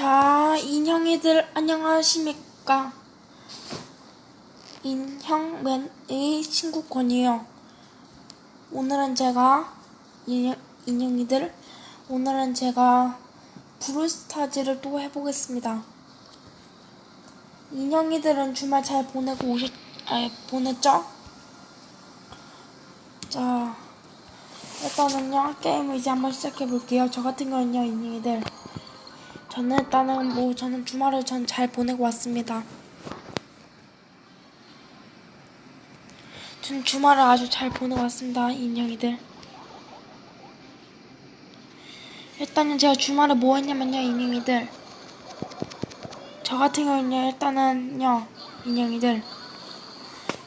자, 인형이들 안녕하십니까? 인형맨의 친구 권이요. 오늘은 제가 인형, 인형이들 오늘은 제가 브루스타즈를 또 해보겠습니다. 인형이들은 주말 잘 보내고 오셨, 아, 보냈죠? 자, 일단은요 게임을 이제 한번 시작해 볼게요. 저 같은 경우는요 인형이들. 저는 일단은 뭐 저는 주말을 전 잘 보내고 왔습니다. 전 주말을 아주 잘 보내고 왔습니다. 인형이들. 일단은 제가 주말에 뭐 했냐면요 인형이들. 저 같은 경우는요 일단은요 인형이들.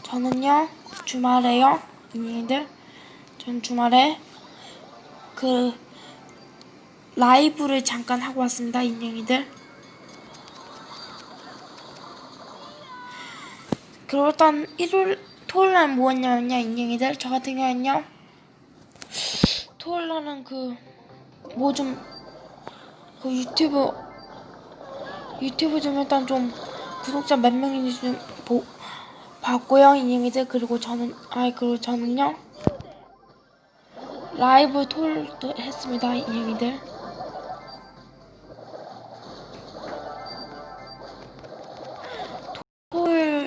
저는요 주말에요 인형이들. 전 주말에 그 라이브를 잠깐 하고 왔습니다, 인형이들. 그리고 일단 일요일, 토요일 날 뭐했냐면요, 인형이들. 저 같은 경우는요, 토요일 날은 그, 뭐 좀, 그 유튜브, 유튜브 좀 일단 좀 구독자 몇 명인지 좀 보, 봤고요, 인형이들. 그리고 저는, 아이, 그리고 저는요, 라이브 토요일도 했습니다, 인형이들.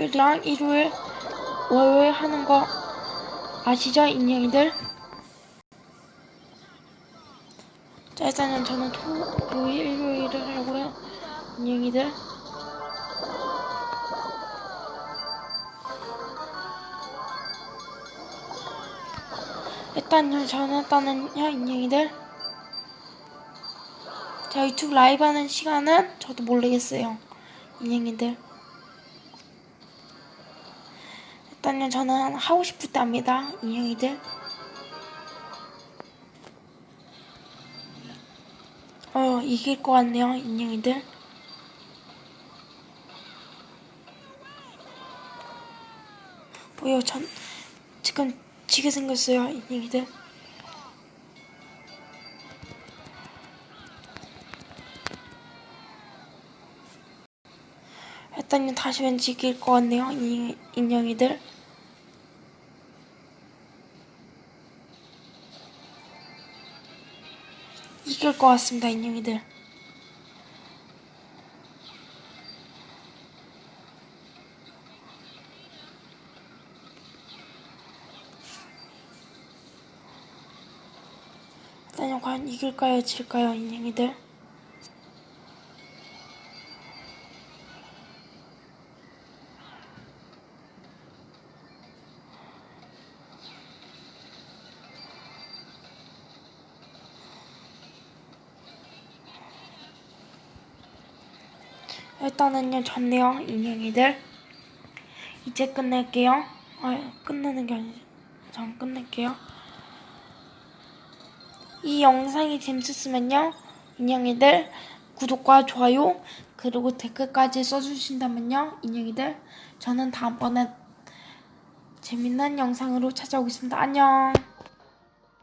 토요일이랑 일요일, 월요일 하는 거 아시죠, 인형이들? 자, 일단은 저는 토요일, 일요일을 하고요, 인형이들. 일단요, 저는 일단은요, 인형이들. 자, 유튜브 라이브 하는 시간은 저도 모르겠어요. 인형이들. 일단요, 저는 하고 싶을 때 합니다. 인형이들. 어, 이길 것 같네요, 인형이들. 뭐요, 전, 지금 지게 생겼어요, 인형이들. 일단요, 다시 왠지 이길 것 같네요, 인, 인형이들. 이길 것 같습니다, 인형이들. 일단요, 과연 이길까요, 질까요, 인형이들? 일단은요, 좋네요, 인형이들. 이제 끝낼게요. 아, 끝내는 게 아니지. 전 끝낼게요. 이 영상이 재밌었으면요, 인형이들 구독과 좋아요 그리고 댓글까지 써주신다면요, 인형이들 저는 다음번에 재밌는 영상으로 찾아오겠습니다. 안녕.